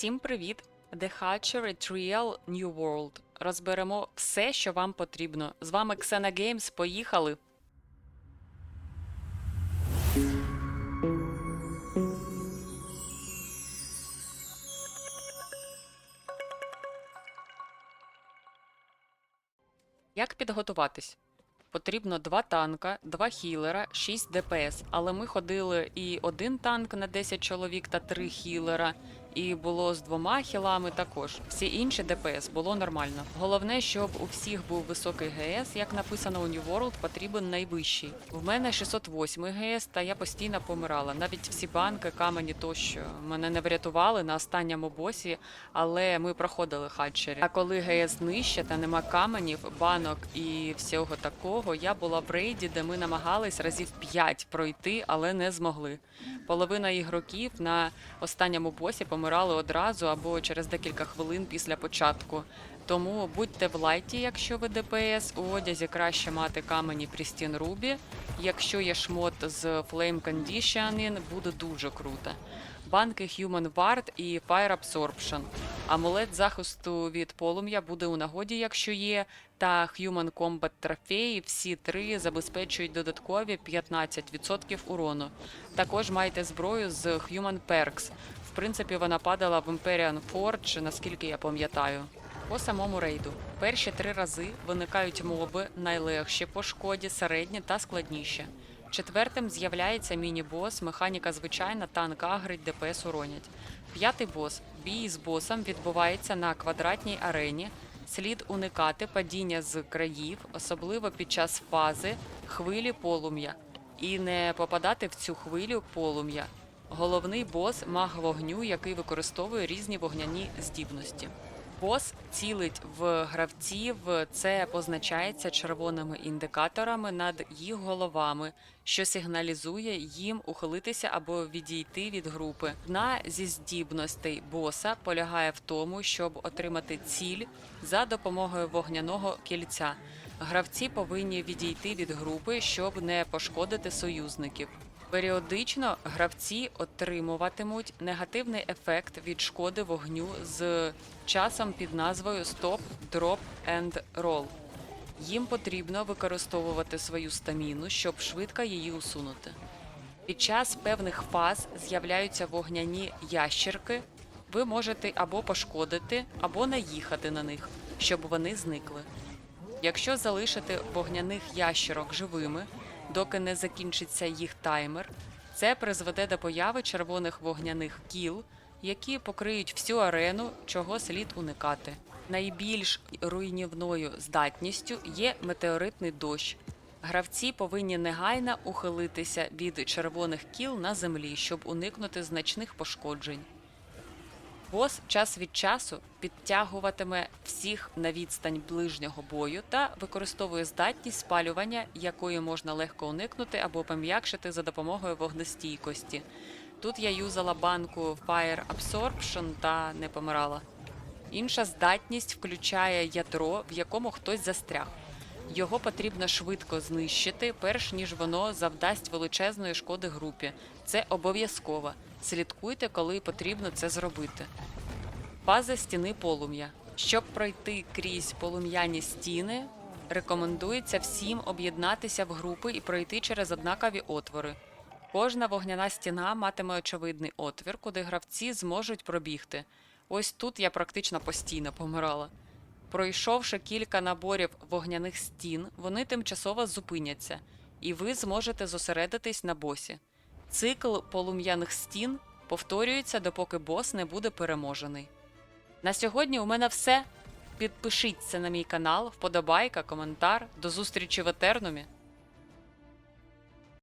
Всім привіт! The Hatchery Trial New World. Розберемо все, що вам потрібно. З вами Xena Games. Поїхали! Як підготуватись? Потрібно два танка, два хілера, 6 ДПС. Але ми ходили і один танк на 10 чоловік та три хілера, і було з двома хілами також. Всі інші ДПС було нормально. Головне, щоб у всіх був високий ГС, як написано у New World, потрібен найвищий. В мене 608 ГС, та я постійно помирала. Навіть всі банки, камені тощо мене не врятували на останньому босі, але ми проходили хатчері. А коли ГС нижче та нема каменів, банок і всього такого, я була в рейді, де ми намагались разів 5 пройти, але не змогли. Половина ігроків на останньому босі помирали одразу або через декілька хвилин після початку. Тому будьте в лайті, якщо ви ДПС. У одязі краще мати камені Pristine Ruby. Якщо є шмот з Flame Conditioning, буде дуже круто. Банки Human Ward і Fire Absorption. Амулет захисту від полум'я буде у нагоді, якщо є. Та Human Combat трофеї всі три забезпечують додаткові 15% урону. Також майте зброю з Human Perks. В принципі, вона падала в Imperial Forge, наскільки я пам'ятаю. По самому рейду. Перші три рази виникають моби найлегші по шкоді, середні та складніші. Четвертим з'являється міні-бос, механіка звичайна, танк агрить, ДПС уронять. П'ятий бос. Бій з босом відбувається на квадратній арені. Слід уникати падіння з країв, особливо під час фази хвилі полум'я, і не попадати в цю хвилю полум'я. Головний бос маг вогню, який використовує різні вогняні здібності. Бос цілить в гравців, це позначається червоними індикаторами над їх головами, що сигналізує їм ухилитися або відійти від групи. Одна зі здібностей боса полягає в тому, щоб отримати ціль за допомогою вогняного кільця. Гравці повинні відійти від групи, щоб не пошкодити союзників. Періодично гравці отримуватимуть негативний ефект від шкоди вогню з часом під назвою Stop, Drop and Roll. Їм потрібно використовувати свою стаміну, щоб швидко її усунути. Під час певних фаз з'являються вогняні ящерки. Ви можете або пошкодити, або наїхати на них, щоб вони зникли. Якщо залишити вогняних ящерок живими, доки не закінчиться їх таймер, це призведе до появи червоних вогняних кіл, які покриють всю арену, чого слід уникати. Найбільш руйнівною здатністю є метеоритний дощ. Гравці повинні негайно ухилитися від червоних кіл на землі, щоб уникнути значних пошкоджень. Бос час від часу підтягуватиме всіх на відстань ближнього бою та використовує здатність спалювання, якої можна легко уникнути або пом'якшити за допомогою вогнестійкості. Тут я юзала банку Fire Absorption та не помирала. Інша здатність включає ядро, в якому хтось застряг. Його потрібно швидко знищити, перш ніж воно завдасть величезної шкоди групі. Це обов'язково. Слідкуйте, коли потрібно це зробити. Фаза стіни полум'я. Щоб пройти крізь полум'яні стіни, рекомендується всім об'єднатися в групи і пройти через однакові отвори. Кожна вогняна стіна матиме очевидний отвір, куди гравці зможуть пробігти. Ось тут я практично постійно помирала. Пройшовши кілька наборів вогняних стін, вони тимчасово зупиняться, і ви зможете зосередитись на босі. Цикл полум'яних стін повторюється, допоки бос не буде переможений. На сьогодні у мене все. Підпишіться на мій канал, вподобайка, коментар. До зустрічі в Етернумі.